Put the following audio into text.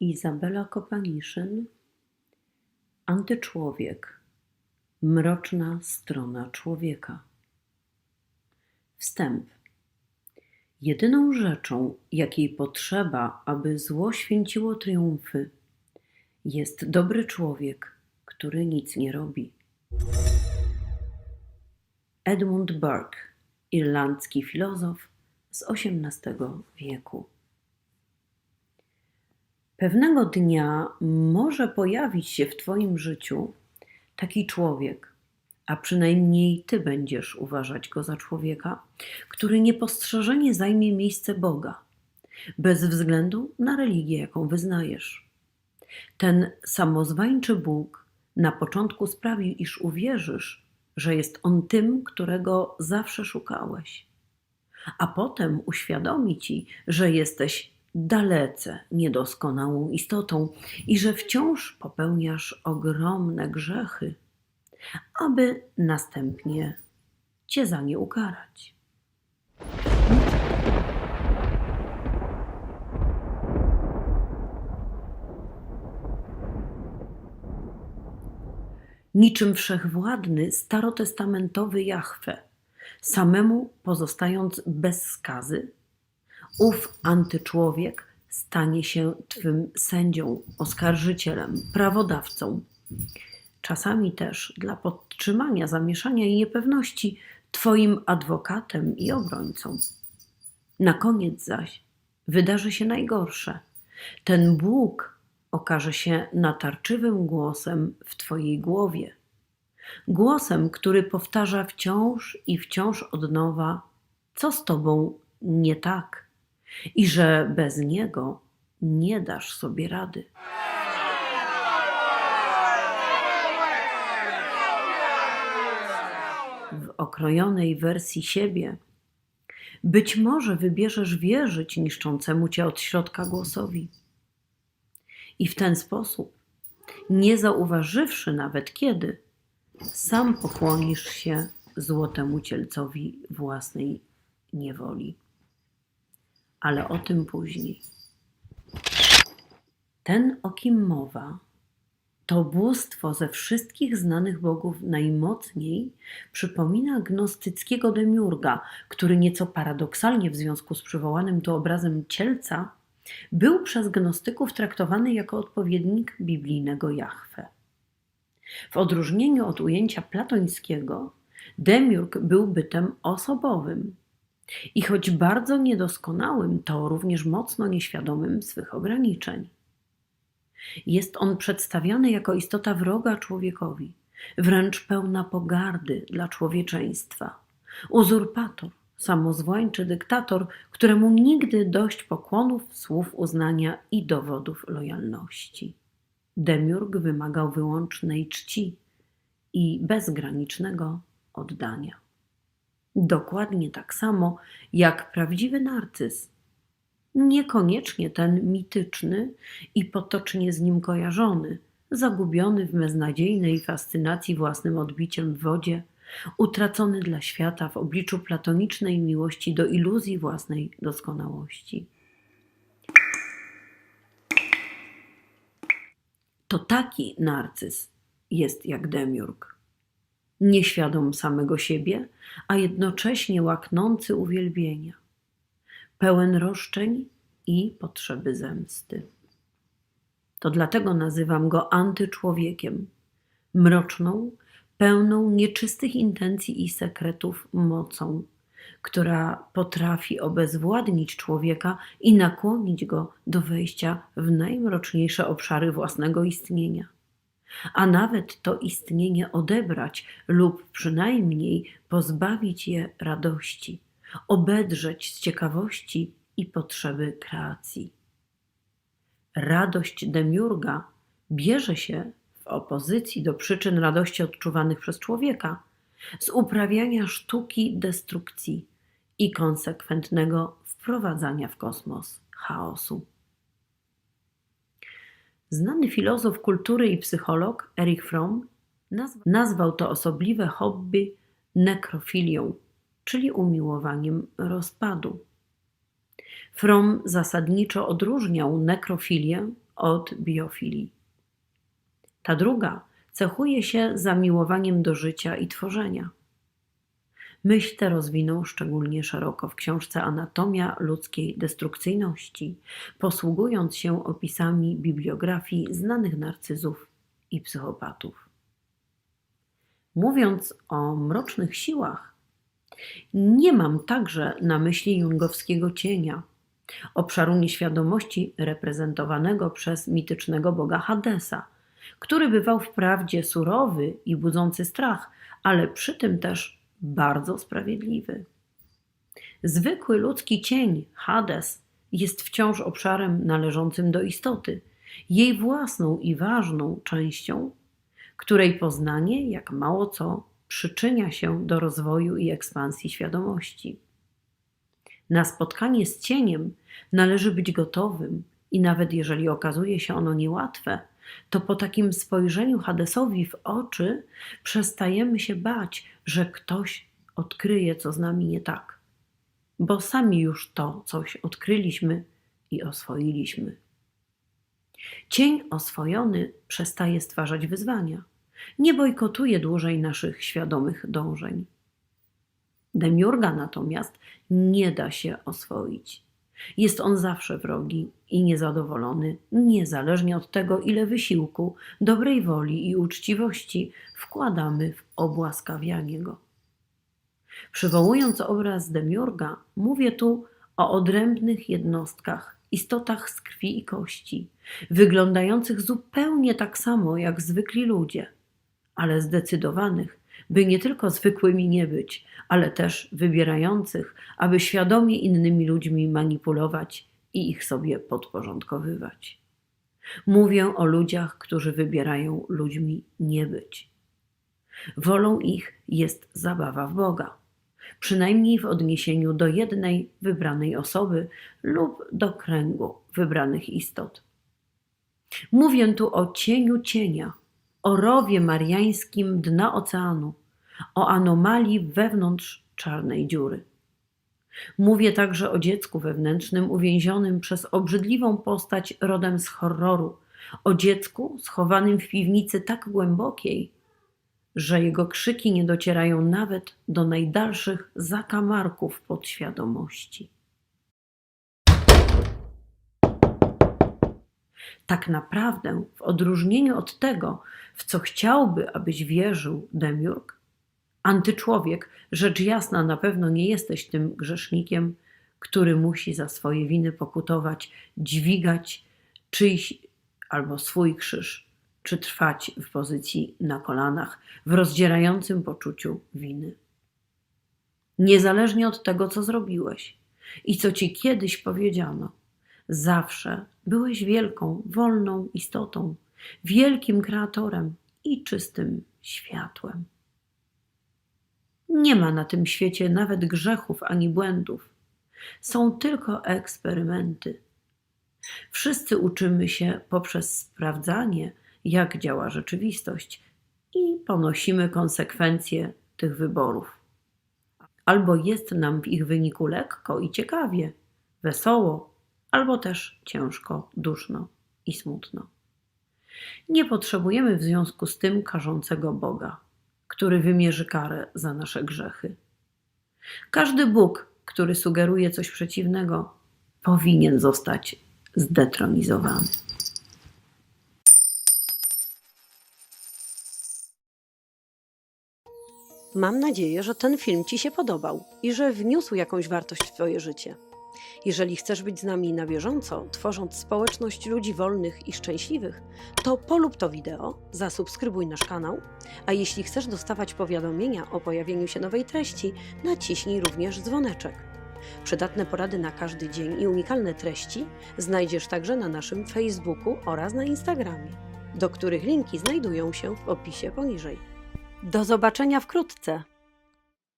Izabela Kopaniszyn Antyczłowiek Mroczna strona człowieka Wstęp Jedyną rzeczą, jakiej potrzeba, aby zło święciło triumfy, jest dobry człowiek, który nic nie robi. Edmund Burke, irlandzki filozof z XVIII wieku. Pewnego dnia może pojawić się w Twoim życiu taki człowiek, a przynajmniej Ty będziesz uważać go za człowieka, który niepostrzeżenie zajmie miejsce Boga, bez względu na religię, jaką wyznajesz. Ten samozwańczy Bóg na początku sprawi, iż uwierzysz, że jest On tym, którego zawsze szukałeś, a potem uświadomi Ci, że jesteś dalece niedoskonałą istotą i że wciąż popełniasz ogromne grzechy, aby następnie Cię za nie ukarać. Niczym wszechwładny starotestamentowy Jahwe, samemu pozostając bez skazy, ów antyczłowiek stanie się Twym sędzią, oskarżycielem, prawodawcą. Czasami też dla podtrzymania zamieszania i niepewności Twoim adwokatem i obrońcą. Na koniec zaś wydarzy się najgorsze. Ten Bóg okaże się natarczywym głosem w Twojej głowie. Głosem, który powtarza wciąż i wciąż od nowa, co z Tobą nie tak i że bez niego nie dasz sobie rady. W okrojonej wersji siebie być może wybierzesz wierzyć niszczącemu cię od środka głosowi. I w ten sposób, nie zauważywszy nawet kiedy, sam pokłonisz się złotemu cielcowi własnej niewoli ale o tym później. Ten, o kim mowa, to bóstwo ze wszystkich znanych bogów najmocniej przypomina gnostyckiego demiurga, który nieco paradoksalnie w związku z przywołanym tu obrazem cielca był przez gnostyków traktowany jako odpowiednik biblijnego Jahwe. W odróżnieniu od ujęcia platońskiego, demiurg był bytem osobowym, i choć bardzo niedoskonałym, to również mocno nieświadomym swych ograniczeń. Jest on przedstawiany jako istota wroga człowiekowi, wręcz pełna pogardy dla człowieczeństwa, uzurpator, samozwańczy dyktator, któremu nigdy dość pokłonów, słów uznania i dowodów lojalności. Demiurg wymagał wyłącznej czci i bezgranicznego oddania. Dokładnie tak samo jak prawdziwy narcyz. Niekoniecznie ten mityczny i potocznie z nim kojarzony, zagubiony w beznadziejnej fascynacji własnym odbiciem w wodzie, utracony dla świata w obliczu platonicznej miłości do iluzji własnej doskonałości. To taki narcyz jest jak demiurg nieświadom samego siebie, a jednocześnie łaknący uwielbienia, pełen roszczeń i potrzeby zemsty. To dlatego nazywam go antyczłowiekiem, mroczną, pełną nieczystych intencji i sekretów mocą, która potrafi obezwładnić człowieka i nakłonić go do wejścia w najmroczniejsze obszary własnego istnienia a nawet to istnienie odebrać lub przynajmniej pozbawić je radości, obedrzeć z ciekawości i potrzeby kreacji. Radość demiurga bierze się w opozycji do przyczyn radości odczuwanych przez człowieka z uprawiania sztuki destrukcji i konsekwentnego wprowadzania w kosmos chaosu. Znany filozof kultury i psycholog Erich Fromm nazwał to osobliwe hobby nekrofilią, czyli umiłowaniem rozpadu. Fromm zasadniczo odróżniał nekrofilię od biofilii. Ta druga cechuje się zamiłowaniem do życia i tworzenia. Myśl tę rozwinął szczególnie szeroko w książce Anatomia ludzkiej destrukcyjności, posługując się opisami bibliografii znanych narcyzów i psychopatów. Mówiąc o mrocznych siłach, nie mam także na myśli jungowskiego cienia, obszaru nieświadomości reprezentowanego przez mitycznego boga Hadesa, który bywał wprawdzie surowy i budzący strach, ale przy tym też bardzo sprawiedliwy. Zwykły ludzki cień, Hades, jest wciąż obszarem należącym do istoty, jej własną i ważną częścią, której poznanie, jak mało co, przyczynia się do rozwoju i ekspansji świadomości. Na spotkanie z cieniem należy być gotowym, i nawet jeżeli okazuje się ono niełatwe, to po takim spojrzeniu Hadesowi w oczy przestajemy się bać, że ktoś odkryje, co z nami nie tak, bo sami już to coś odkryliśmy i oswoiliśmy. Cień oswojony przestaje stwarzać wyzwania, nie bojkotuje dłużej naszych świadomych dążeń. Demiurga natomiast nie da się oswoić. Jest on zawsze wrogi i niezadowolony, niezależnie od tego, ile wysiłku, dobrej woli i uczciwości wkładamy w obłaskawianie go. Przywołując obraz Demiurga, mówię tu o odrębnych jednostkach, istotach z krwi i kości, wyglądających zupełnie tak samo jak zwykli ludzie, ale zdecydowanych, by nie tylko zwykłymi nie być, ale też wybierających, aby świadomie innymi ludźmi manipulować i ich sobie podporządkowywać. Mówię o ludziach, którzy wybierają ludźmi nie być. Wolą ich jest zabawa w Boga, przynajmniej w odniesieniu do jednej wybranej osoby lub do kręgu wybranych istot. Mówię tu o cieniu cienia, o rowie mariańskim dna oceanu, o anomalii wewnątrz czarnej dziury. Mówię także o dziecku wewnętrznym uwięzionym przez obrzydliwą postać rodem z horroru, o dziecku schowanym w piwnicy tak głębokiej, że jego krzyki nie docierają nawet do najdalszych zakamarków podświadomości. Tak naprawdę, w odróżnieniu od tego, w co chciałby, abyś wierzył Demiurg, antyczłowiek, rzecz jasna, na pewno nie jesteś tym grzesznikiem, który musi za swoje winy pokutować, dźwigać czyjś albo swój krzyż, czy trwać w pozycji na kolanach, w rozdzierającym poczuciu winy. Niezależnie od tego, co zrobiłeś i co ci kiedyś powiedziano, zawsze byłeś wielką, wolną istotą, wielkim kreatorem i czystym światłem. Nie ma na tym świecie nawet grzechów ani błędów. Są tylko eksperymenty. Wszyscy uczymy się poprzez sprawdzanie, jak działa rzeczywistość i ponosimy konsekwencje tych wyborów. Albo jest nam w ich wyniku lekko i ciekawie, wesoło, albo też ciężko, duszno i smutno. Nie potrzebujemy w związku z tym karzącego Boga, który wymierzy karę za nasze grzechy. Każdy Bóg, który sugeruje coś przeciwnego, powinien zostać zdetronizowany. Mam nadzieję, że ten film Ci się podobał i że wniósł jakąś wartość w Twoje życie. Jeżeli chcesz być z nami na bieżąco, tworząc społeczność ludzi wolnych i szczęśliwych, to polub to wideo, zasubskrybuj nasz kanał, a jeśli chcesz dostawać powiadomienia o pojawieniu się nowej treści, naciśnij również dzwoneczek. Przydatne porady na każdy dzień i unikalne treści znajdziesz także na naszym Facebooku oraz na Instagramie, do których linki znajdują się w opisie poniżej. Do zobaczenia wkrótce!